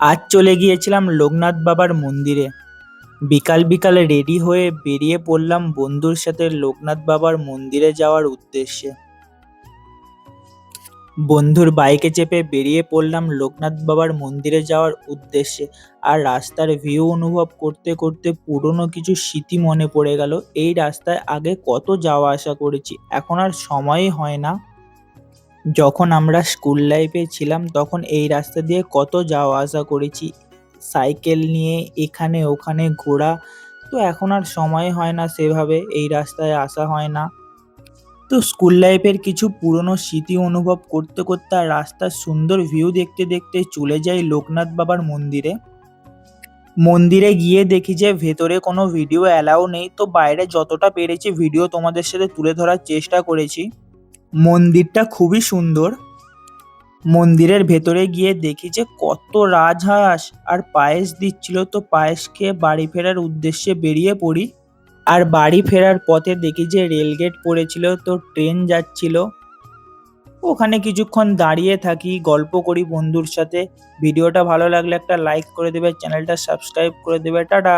আজ চলে গিয়েছিলাম লোকনাথ বাবার মন্দিরে। বিকাল বিকালে রেডি হয়ে বেরিয়ে পড়লাম বন্ধুর সাথে লোকনাথ বাবার মন্দিরে যাওয়ার উদ্দেশ্যে। বন্ধুর বাইকে চেপে বেরিয়ে পড়লাম লোকনাথ বাবার মন্দিরে যাওয়ার উদ্দেশ্যে আর রাস্তার ভিউ অনুভব করতে করতে পুরনো কিছু স্মৃতি মনে পড়ে গেল। এই রাস্তায় আগে কত যাওয়া আসা করেছি, এখন আর সময়ই হয় না। যখন আমরা স্কুল লাইফে ছিলাম, তখন এই রাস্তা দিয়ে কত যাওয়া আসা করেছি। সাইকেল নিয়ে এখানে ওখানে ঘোরা, তো এখন আর সময় হয় না সেভাবে, এই রাস্তায় আসা হয় না। তো স্কুল লাইফের কিছু পুরনো স্মৃতি অনুভব করতে করতে আর রাস্তার সুন্দর ভিউ দেখতে দেখতে চলে যাই লোকনাথ বাবার মন্দিরে। মন্দিরে গিয়ে দেখি যে ভেতরে কোনো ভিডিও অ্যালাউ নেই, তো বাইরে যতটা পেরেছি ভিডিও তোমাদের সাথে তুলে ধরার চেষ্টা করেছি। মন্দিরটা খুবই সুন্দর। মন্দিরের ভেতরে গিয়ে দেখি যে কত রাজহাঁস আর পায়েস দিচ্ছিল। তো পায়েস খেয়ে বাড়ি ফেরার উদ্দেশ্যে বেরিয়ে পড়ি। আর বাড়ি ফেরার পথে দেখি যে রেলগেট পড়েছিল, তো ট্রেন যাচ্ছিল। ওখানে কিছুক্ষণ দাঁড়িয়ে থাকি, গল্প করি বন্ধুর সাথে। ভিডিওটা ভালো লাগলে একটা লাইক করে দেবে, চ্যানেলটা সাবস্ক্রাইব করে দেবে। টাটা!